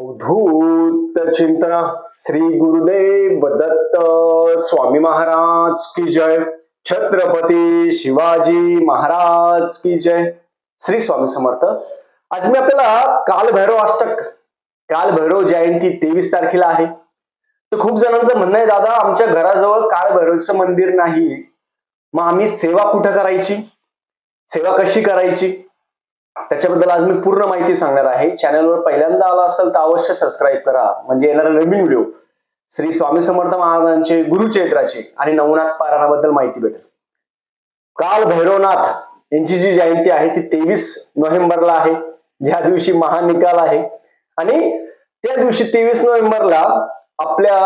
अवधूत चिंतना श्री गुरुदेव दत्त स्वामी महाराज की जय. छत्रपती शिवाजी महाराज की जय. श्री स्वामी समर्थ. आज मी आपल्याला कालभैरव अष्टक कालभैरव जयंती तेवीस तारखेला आहे. तर खूप जणांचं म्हणणं आहे दादा आमच्या घराजवळ कालभैरवचं मंदिर नाही. मग आम्ही सेवा कुठं करायची? सेवा कशी करायची? त्याच्याबद्दल आज मी पूर्ण माहिती सांगणार आहे. चॅनलवर पहिल्यांदा आला असेल तर अवश्य सबस्क्राईब करा. म्हणजे येणारा नवीन व्हिडिओ श्री स्वामी समर्थ महाराजांचे गुरुचैत्राचे आणि नवनाथ पारायणाबद्दल माहिती भेटेल. काल भैरवनाथ यांची जी जयंती आहे ती तेवीस नोव्हेंबरला आहे. ज्या दिवशी महानिकाल आहे. आणि त्या दिवशी तेवीस नोव्हेंबरला आपल्या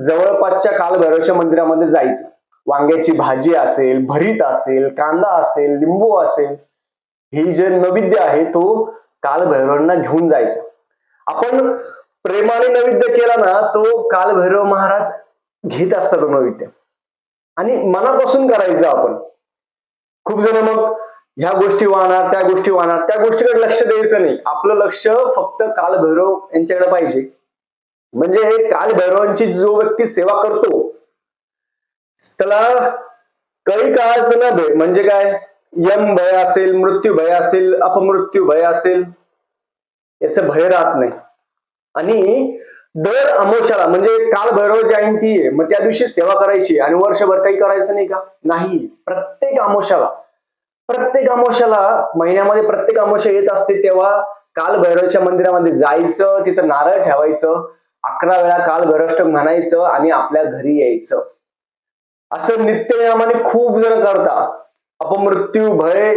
जवळपासच्या कालभैरवच्या मंदिरामध्ये जायचं. वांग्याची भाजी असेल भरीत असेल कांदा असेल लिंबू असेल ही जे नैवेद्य आहे तो कालभैरवांना घेऊन जायचा. आपण प्रेमाने नैवेद्य केला ना तो कालभैरव महाराज घेत असतात तो नैवेद्य. आणि मनापासून करायचं आपण. खूप जण मग ह्या गोष्टी वाहणार त्या गोष्टी वाहणार त्या गोष्टीकडे लक्ष द्यायचं नाही. आपलं लक्ष फक्त कालभैरव यांच्याकडे पाहिजे. म्हणजे हे कालभैरवांची जो व्यक्ती सेवा करतो त्याला काही काळाचं न भय म्हणजे काय? यम भय असेल मृत्यू भय असेल अपमृत्यू भय असेल याचं भय राहत नाही. आणि दर अमोशाला म्हणजे काल भैरव जयंती आहे मग त्या दिवशी सेवा करायची आणि वर्षभर काही करायचं नाही का? नाही. प्रत्येक अमोशाला प्रत्येक अमोशाला महिन्यामध्ये प्रत्येक अमोशा येत असते तेव्हा काल भैरवच्या मंदिरामध्ये जायचं तिथं नारळ ठेवायचं अकरा वेळा काल भैरष्ट म्हणायचं आणि आपल्या घरी यायचं. असं नित्यनियमाने खूप जण करतात. अपमृत्यू भय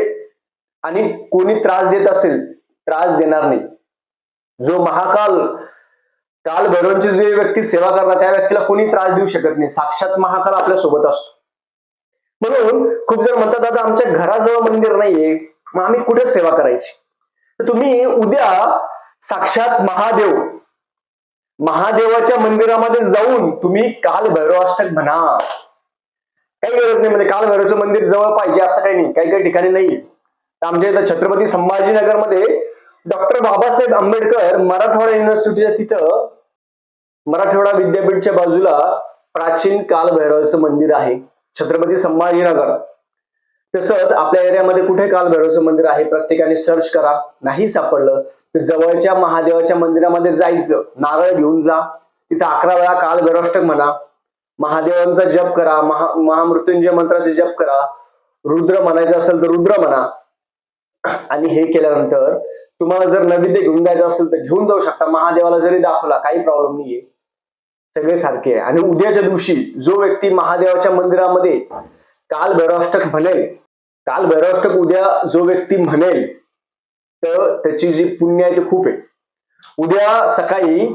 आणि कोणी त्रास देत असेल त्रास देणार नाही. जो महाकाल काल भैरवची जे व्यक्ती सेवा करतात त्या व्यक्तीला कोणी त्रास देऊ शकत नाही. साक्षात महाकाल आपल्यासोबत असतो. म्हणून खूप जण म्हणतात दादा आमच्या घराजवळ मंदिर नाहीये मग आम्ही कुठे सेवा करायची? तर तुम्ही उद्या साक्षात महादेव महादेवाच्या मंदिरामध्ये जाऊन तुम्ही काल भैरवाष्टक म्हणा. काही गरज नाही म्हणजे काल मंदिर जवळ पाहिजे असं काही नाही काही काही ठिकाणी नाही. आमच्या इथं छत्रपती संभाजीनगरमध्ये डॉक्टर बाबासाहेब आंबेडकर मराठवाडा युनिव्हर्सिटीच्या तिथं मराठवाडा विद्यापीठच्या बाजूला प्राचीन कालभैरवचं मंदिर आहे छत्रपती संभाजीनगर. तसंच आपल्या एरियामध्ये कुठे काल भैरवचं मंदिर आहे प्रत्येकाने सर्च करा. नाही सापडलं तर जवळच्या महादेवाच्या मंदिरामध्ये जायचं. नारळ घेऊन जा. तिथं अकरा वेळा कालभैरवष्टक म्हणा. महादेवांचा जप करा महा महामृत्युंजय मंत्राचा जप करा. रुद्र म्हणायचं असेल तर रुद्र म्हणा. आणि हे केल्यानंतर तुम्हाला जर नैवेद्य घेऊन जायचं असेल तर घेऊन जाऊ शकता. महादेवाला जरी दाखवला काही प्रॉब्लेम नाहीये. सगळे सारखे आहे. आणि उद्याच्या दिवशी जो व्यक्ती महादेवाच्या मंदिरामध्ये काल भैरवाष्टक म्हणेल काल भैरवाष्टक उद्या जो व्यक्ती म्हणेल तर त्याची जी पुण्य आहे ते खूप आहे. उद्या सकाळी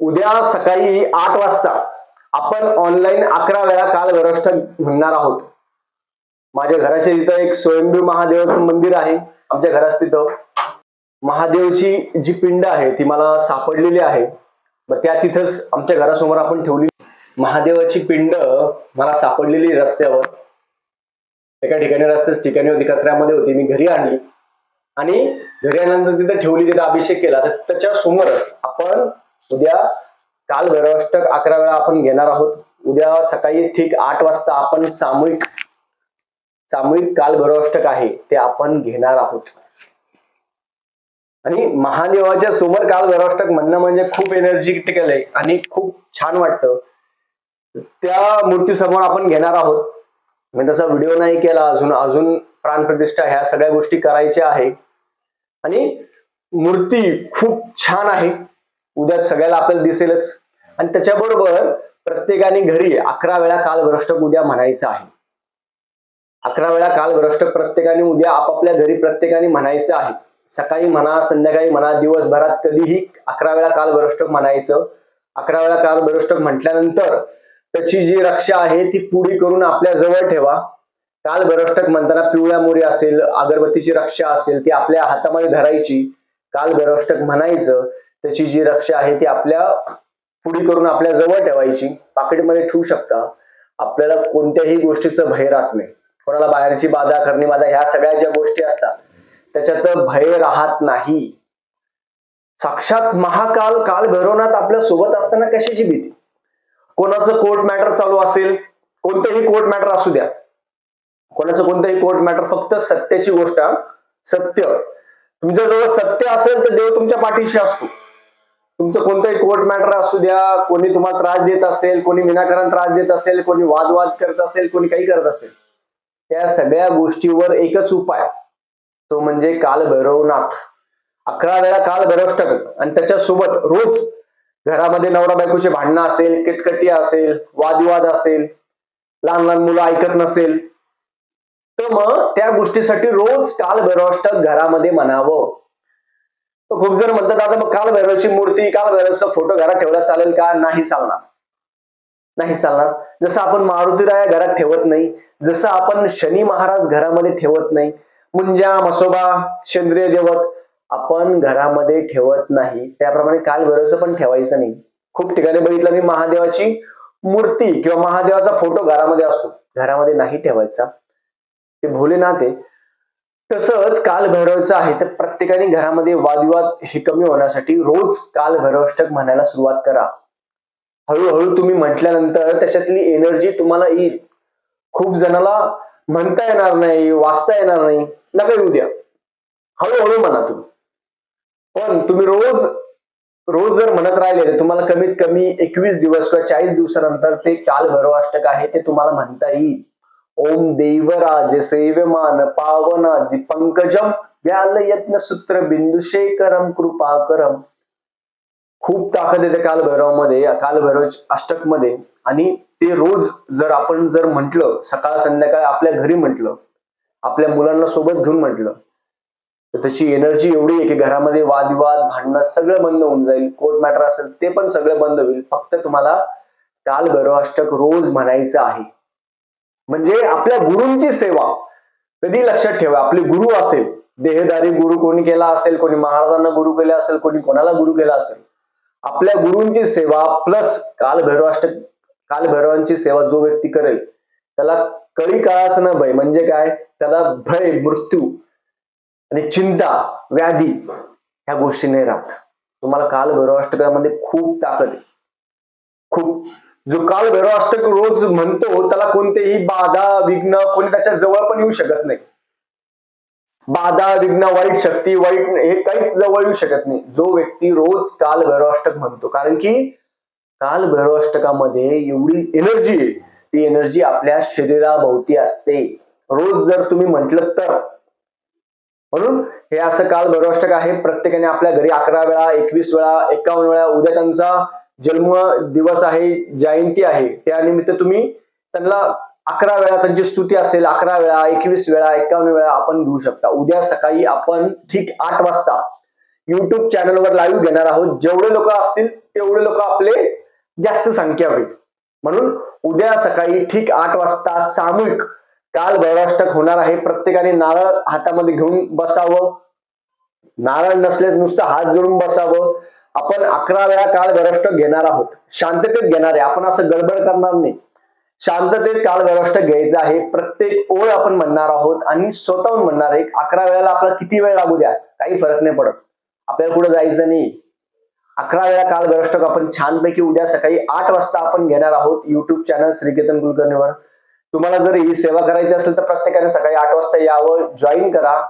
उद्या सकाळी आठ वाजता आपण ऑनलाईन अकरा वेळा काल भैरवाष्टक म्हणणार आहोत. माझ्या घराच्या इथं एक स्वयंभू महादेवाचं मंदिर आहे आमच्या घरात तिथं. महादेवची जी पिंड आहे ती मला सापडलेली आहे. मग त्या तिथंच आमच्या घरासमोर आपण ठेवली. महादेवाची पिंड मला सापडलेली रस्त्यावर. एका ठिकाणी रस्त्याच ठिकाणी होती कचऱ्यामध्ये होती मी घरी आणली. आणि घरी आल्यानंतर तिथं ठेवली तिथं अभिषेक केला. तर त्याच्यासमोर आपण उद्या काल भैरवाष्टक अकरा वेळा आपण घेणार आहोत. उद्या सकाळी ठीक आठ वाजता आपण सामूहिक सामूहिक काल भैरवाष्टक आहे ते आपण घेणार आहोत. आणि महादेवाच्या समोर काल भैरवाष्टक म्हणणं म्हणजे खूप एनर्जेटिकल आहे आणि खूप छान वाटतं. त्या मूर्तीसमोर आपण घेणार आहोत. मी तसा व्हिडिओ नाही केला अजून अजून प्राणप्रतिष्ठा ह्या सगळ्या गोष्टी करायच्या आहे. आणि मूर्ती खूप छान आहे. उद्या सगळ्याला आपल्याला दिसेलच. आणि त्याच्याबरोबर प्रत्येकाने घरी अकरा वेळा कालभ्रष्टक उद्या म्हणायचं आहे. अकरा वेळा कालभ्रष्टक प्रत्येकाने उद्या आपापल्या घरी प्रत्येकाने म्हणायचं आहे. सकाळी म्हणा संध्याकाळी म्हणा दिवसभरात कधीही अकरा वेळा कालभ्रष्टक म्हणायचं. अकरा वेळा कालभ्रष्टक म्हटल्यानंतर त्याची जी रक्षा आहे ती पुढी करून आपल्या जवळ ठेवा. कालभ्रष्टक म्हणताना पिवळ्या मोरी असेल अगरबत्तीची रक्षा असेल ती आपल्या हातामध्ये धरायची. कालभ्रष्टक म्हणायचं त्याची जी रक्षा आहे ती आपल्या पुढी करून आपल्या जवळ ठेवायची पाकिटमध्ये ठेवू शकता. आपल्याला कोणत्याही गोष्टीचं भय राहत नाही. कोणाला बाहेरची बाधा करणे बाधा ह्या सगळ्या ज्या गोष्टी असतात त्याच्यात भय राहत नाही. साक्षात महाकाल काल भैरवनाथ आपल्यासोबत असताना कशाची भीती? कोणाचं कोर्ट मॅटर चालू असेल कोणतंही कोर्ट मॅटर असू द्या. कोणाचं कोणतंही कोर्ट मॅटर फक्त सत्याची गोष्ट सत्य. तुमच्या जवळ सत्य असेल तर देव तुमच्या पाठीशी असतो. तुमचं कोणतंही कोर्ट मॅटर असू द्या कोणी तुम्हाला त्रास देत असेल कोणी विनाकारण त्रास देत असेल कोणी वादवाद करत असेल कोणी काही करत असेल त्या सगळ्या गोष्टीवर एकच उपाय. तो म्हणजे कालभैरवनाथ अकरा वेळा काल भैरवष्टक आणि त्याच्यासोबत रोज घरामध्ये नवरा बायकोचे भांडणं असेल किटकटी असेल वादविवाद असेल लहान लहान मुलं ऐकत नसेल तर मग त्या गोष्टीसाठी रोज काल भैरवाष्टक घरामध्ये म्हणावं. खूप जण म्हणतात आता मग काल मूर्ती काल भैरवचा फोटो घरात ठेवला चालेल का? नाही चालणार. नाही चालणार. जसं आपण मारुतीराया घरात ठेवत नाही जसं आपण शनी महाराज घरामध्ये ठेवत नाही मुंजा मसोबा सेंद्रिय देवत आपण घरामध्ये ठेवत नाही. त्याप्रमाणे काल भैरवचं पण ठेवायचं नाही. खूप ठिकाणी बघितलं मी महादेवाची मूर्ती किंवा महादेवाचा फोटो घरामध्ये असतो. घरामध्ये नाही ठेवायचा. ते भोलेनाथ आहे. तसंच काल भैरवचं आहे तर प्रत्येकाने घरामध्ये वादविवाद हे कमी होण्यासाठी रोज काल भैरवाष्टक म्हणायला सुरुवात करा. हळूहळू तुम्ही म्हटल्यानंतर त्याच्यातली एनर्जी तुम्हाला येईल. खूप जणाला म्हणता येणार नाही वाचता येणार नाही नका येऊ द्या. हळूहळू म्हणा तुम्ही. पण तुम्ही रोज रोज जर म्हणत राहिले तर तुम्हाला कमीत कमी एकवीस दिवस किंवा चाळीस दिवसानंतर ते काल भैरवाष्टक आहे ते तुम्हाला म्हणता येईल. ओम देवराज सेव्यमान पावनाजी पंकजम व्याल यत्न सूत्र बिंदुशेखरम कृपाकरम. खूप ताकद येते काल कालभैरव काल अष्टकमध्ये आणि ते रोज जर आपण जर म्हंटल सकाळ संध्याकाळ आपल्या घरी म्हंटल आपल्या मुलांना सोबत घेऊन म्हंटल तर त्याची एनर्जी एवढी आहे की घरामध्ये वादविवाद भांडणं सगळं बंद होऊन जाईल. कोर्ट मॅटर असेल ते पण सगळं बंद होईल. फक्त तुम्हाला काल भैरवाष्टक रोज म्हणायचं आहे. म्हणजे आपल्या गुरुंची सेवा. कधी लक्षात ठेवा आपले गुरु असेल देहदारी गुरु कोणी केला असेल कोणी महाराजांना गुरु केला असेल कोणी कोणाला गुरु केला असेल. आपल्या गुरुंची सेवा प्लस कालभैरवाष्ट कालभैरवांची सेवा जो व्यक्ती करेल त्याला कळी काळास न भय म्हणजे काय? त्याला भय मृत्यू आणि चिंता व्याधी ह्या गोष्टी नाही राहत. तुम्हाला कालभैरवाष्टकामध्ये खूप ताकद आहे. खूप. जो काल भैरवाष्टक रोज म्हणतो त्याला कोणतेही बाधा विघ्न कोणी त्याच्याजवळ पण येऊ शकत नाही. बाधा विघ्न वाईट शक्ती वाईट हे काहीच जवळ येऊ शकत नाही. जो व्यक्ती रोज काल भैरवाष्टक म्हणतो कारण की काल भैरवाष्टकामध्ये एवढी एनर्जी आहे ती एनर्जी आपल्या शरीराभोवती असते. रोज जर तुम्ही म्हटलं तर. म्हणून हे असं काल भैरवाष्टक आहे प्रत्येकाने आपल्या घरी अकरा वेळा एकवीस वेळा एकावन्न वेळा उद्या त्यांचा जन्म दिवस आहे जयंती आहे त्यानिमित्त तुम्ही त्यांना अकरा वेळा त्यांची स्तुती असेल अकरा वेळा एकवीस वेळा एकावन्न वेळा आपण घेऊ शकता. उद्या सकाळी आपण ठीक आठ वाजता युट्यूब चॅनलवर लाईव्ह घेणार आहोत. जेवढे लोक असतील तेवढे लोक आपले जास्त संख्या होईल. म्हणून उद्या सकाळी ठीक आठ वाजता सामूहिक काल भैरवाष्टक होणार आहे. प्रत्येकाने नारळ हातामध्ये घेऊन बसावं. नारळ नसले नुसतं हात जोडून बसावं. आपण अकरा वेळा काळ भैरवाष्टक घेणार आहोत. शांततेत घेणार आहे. आपण असं गडबड करणार नाही. शांततेत काल व्यवस्थ घ्यायचं आहे. प्रत्येक ओळ आपण म्हणणार आहोत आणि स्वतःहून म्हणणार आहे अकरा वेळाला आपला किती वेळ लागू द्या? काही फरक नाही पडत. आपल्याला कुठं जायचं नाही. अकरा वेळा काल भैरवाष्टक आपण छानपैकी उद्या सकाळी आठ वाजता आपण घेणार आहोत युट्यूब चॅनल श्रीकेतन कुलकर्णीवर. तुम्हाला जर ही सेवा करायची असेल तर प्रत्येकाने सकाळी आठ वाजता यावं. जॉईन करा.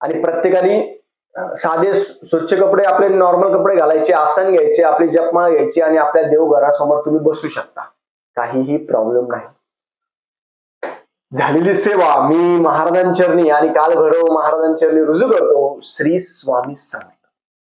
आणि प्रत्येकाने साधे स्वच्छ कपडे आपले नॉर्मल कपडे घालायचे आसन घ्यायचे आपली जपमाळ घ्यायची आणि आपल्या देवघरासमोर तुम्ही बसू शकता. काहीही प्रॉब्लेम नाही. झालेली सेवा मी महाराजांचरणी आणि काल भैरव महाराजांचरणी रुजू करतो. श्री स्वामी समर्थ.